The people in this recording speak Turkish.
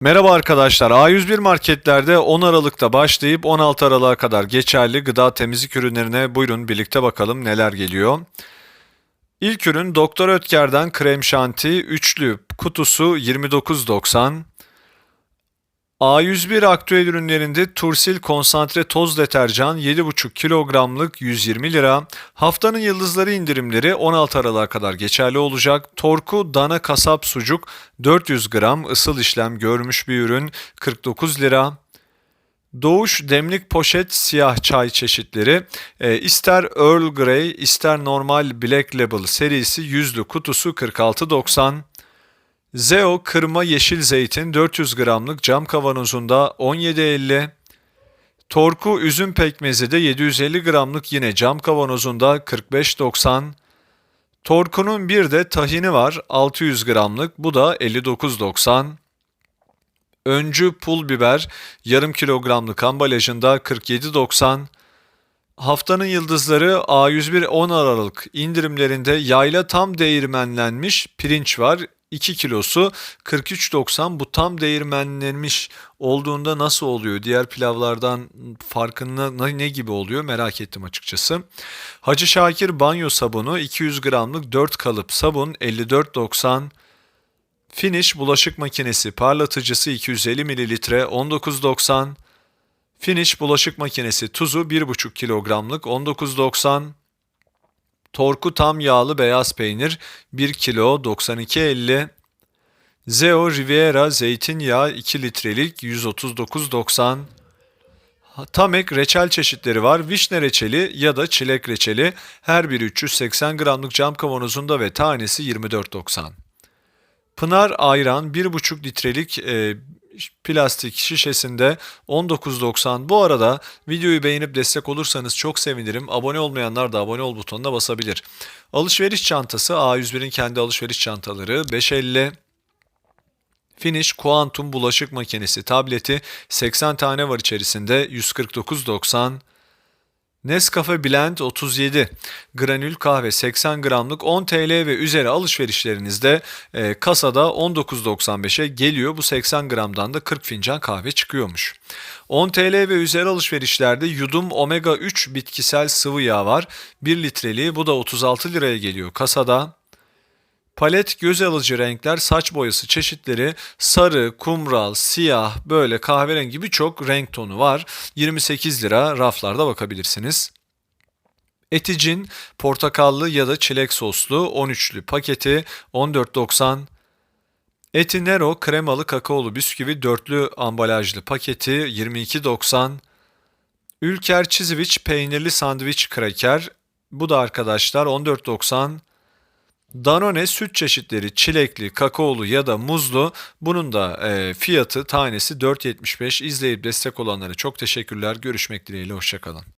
Merhaba arkadaşlar. A101 marketlerde 10 Aralık'ta başlayıp 16 Aralık'a kadar geçerli gıda temizlik ürünlerine buyurun birlikte bakalım neler geliyor. İlk ürün Doktor Ötker'den krem şanti üçlü kutusu 29.90. A101 aktüel ürünlerinde Tursil konsantre toz deterjan 7,5 kilogramlık 120 lira. Haftanın yıldızları indirimleri 16 Aralık'a kadar geçerli olacak. Torku dana kasap sucuk 400 gram ısıl işlem görmüş bir ürün 49 lira. Doğuş demlik poşet siyah çay çeşitleri e, ister Earl Grey ister normal Black Label serisi yüzlü kutusu 46.90. Zeo kırma yeşil zeytin 400 gramlık cam kavanozunda 17.50. Torku üzüm pekmezi de 750 gramlık yine cam kavanozunda 45.90. Torku'nun bir de tahini var 600 gramlık bu da 59.90. Öncü pul biber yarım kilogramlık ambalajında 47.90. Haftanın yıldızları A101 10 Aralık indirimlerinde yayla tam değirmenlenmiş pirinç var. 2 kilosu 43.90 bu tam değirmenlenmiş olduğunda nasıl oluyor? Diğer pilavlardan farkında ne gibi oluyor merak ettim açıkçası. Hacı Şakir banyo sabunu 200 gramlık 4 kalıp sabun 54.90 Finish bulaşık makinesi parlatıcısı 250 ml 19.90 Finish bulaşık makinesi tuzu 1,5 kilogramlık 19.90 Torku tam yağlı beyaz peynir 1 kilo 92.50 Zeo Riviera zeytinyağı 2 litrelik 139.90 Tamek reçel çeşitleri var. Vişne reçeli ya da çilek reçeli her biri 380 gramlık cam kavanozunda ve tanesi 24.90. Pınar ayran 1,5 litrelik e, plastik şişesinde 19.90. Bu arada videoyu beğenip destek olursanız çok sevinirim. Abone olmayanlar da abone ol butonuna basabilir. Alışveriş çantası A101'in kendi alışveriş çantaları 5.50. Finish Quantum bulaşık makinesi tableti 80 tane var içerisinde 149.90. Nescafe Blend 37 granül kahve 80 gramlık 10 TL ve üzeri alışverişlerinizde e, kasada 19.95'e geliyor. Bu 80 gramdan da 40 fincan kahve çıkıyormuş. 10 TL ve üzeri alışverişlerde yudum omega 3 bitkisel sıvı yağ var. 1 litreliği bu da 36 liraya geliyor kasada. Palet göz alıcı renkler, saç boyası çeşitleri, sarı, kumral, siyah, böyle kahverengi birçok renk tonu var. 28 lira raflarda bakabilirsiniz. Eticin portakallı ya da çilek soslu 13'lü paketi 14.90. Etinero kremalı kakaolu bisküvi dörtlü ambalajlı paketi 22.90. Ülker Çiziviç peynirli sandviç kraker bu da arkadaşlar 14.90. Danone süt çeşitleri çilekli, kakaolu ya da muzlu. Bunun da e, fiyatı tanesi 4.75. İzleyip destek olanlara çok teşekkürler. Görüşmek dileğiyle. Hoşçakalın.